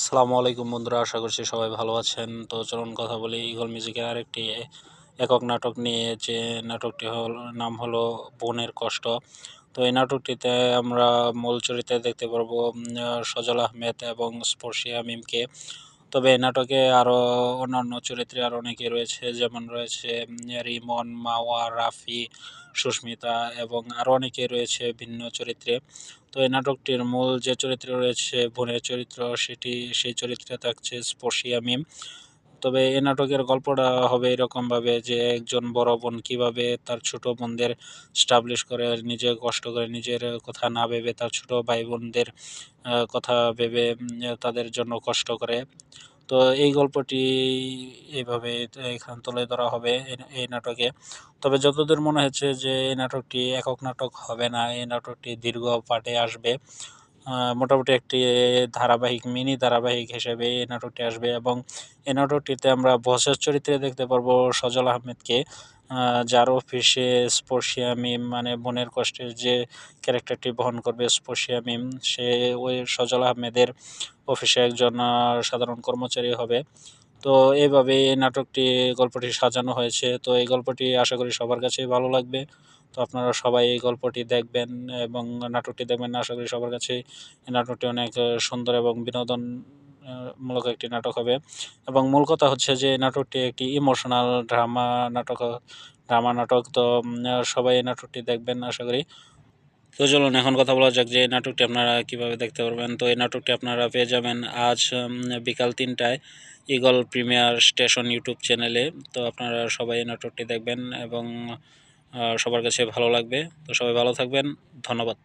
আসসালামু আলাইকুম বন্ধুরা, আশা করছি সবাই ভালো আছেন। তো চলুন কথা বলি ইগল মিউজিকের আরেকটি একক নাটক নিয়ে। যে নাটকটি হল নাম হলো বোনের কষ্ট। তো এই নাটকটিতে আমরা মূল চরিত্রে দেখতে পারব সজল আহমেদ এবং স্পর্শিয়া মিমকে। তবে নাটকে আরও অন্যান্য চরিত্রে আরও অনেকে রয়েছে, যেমন রয়েছে রিমন, মাওয়া, রাফি, সুস্মিতা এবং আরও অনেকে রয়েছে ভিন্ন চরিত্রে। তো এই নাটকটির মূল যে চরিত্র রয়েছে বোনের চরিত্র, সেটি, সেই চরিত্রে থাকছে স্পর্শিয়া মিম। তবে এই নাটকের গল্পটা হবে এরকমভাবে যে একজন বড় বোন কীভাবে তার ছোট বোনদের স্টাবলিশ করে নিজে কষ্ট করে নিজের কথা না ভেবে তার ছোট ভাই বোনদের কথা ভেবে তাদের জন্য কষ্ট করে। তো এই গল্পটি এইভাবে এখানে তুলে ধরা হবে এই- নাটকে। তবে যতদূর মনে হচ্ছে যে এই নাটকটি একক নাটক হবে না, এই নাটকটি দীর্ঘ পার্টে আসবে। মোটামুটি একটি ধারাবাহিক, মিনি ধারাবাহিক হিসেবে এই নাটকটি আসবে এবং এই নাটকটিতে আমরা বসের চরিত্রে দেখতে পারব সজল আহমেদকে যার অফিসে স্পর্শিয়া মিম মানে বোনের কষ্টের যে ক্যারেক্টারটি বহন করবে স্পর্শিয়া মিম, সে ওই সজল আহমেদের অফিসে একজন সাধারণ কর্মচারী হবে। তো এইভাবে এই নাটকটি গল্পটি সাজানো হয়েছে। তো এই গল্পটি আশা করি সবার কাছেই ভালো লাগবে। তো আপনারা সবাই এই গল্পটি দেখবেন এবং নাটকটি দেখবেন। আশা করি সবার কাছে এই নাটকটি অনেক সুন্দর এবং বিনোদন মূলক একটি নাটক হবে। এবং মূল কথা হচ্ছে যে, নাটকটি একটি ইমোশনাল ড্রামা নাটক ড্রামা নাটক। তো সবাই এই নাটকটি দেখবেন, আশা করি। তো চলুন, এখন কথা বলা যাক যে, এই নাটকটি আপনারা কীভাবে দেখতে পারবেন? তো এই নাটকটি আপনারা পেয়ে যাবেন আজ বিকাল তিনটায় ইগল প্রিমিয়ার স্টেশন ইউটিউব চ্যানেলে। তো আপনারা সবাই এই নাটকটি দেখবেন এবং সবার কাছে ভালো লাগবে। তো সবাই ভালো থাকবেন। ধন্যবাদ।